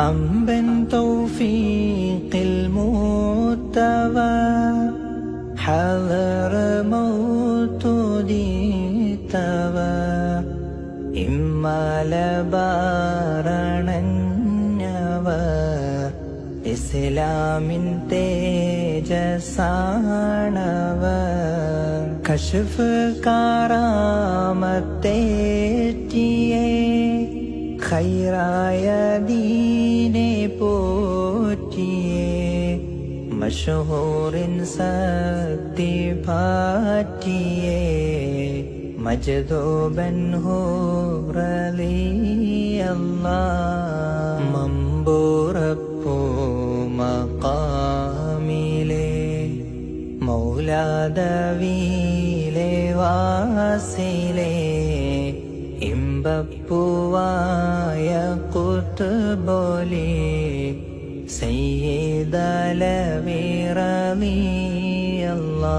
അമ്പൻ തൗഫീഖിൽ മൂത്തവ ഹലറ മൗതുദീത്തവ ഇമ്മല ഇസ്ലാമിൻ തേജസാണവർ കശഫ് കാരാമത്തേറ്റിയേ ഖൈറായ ദീ പോറ്റിയേ മഷഹൂറിൻ സക്തി പാറ്റിയേ മജദോബൻ ഹോറലിയല്ല മമ്പൂറപ്പൂ മക്കാമിലെ മൗലാദവീലെ വാസിലെ ഇമ്പപ്പൂവായ കുത്തുബോലി സയ്യിദലവിറമിയല്ലാ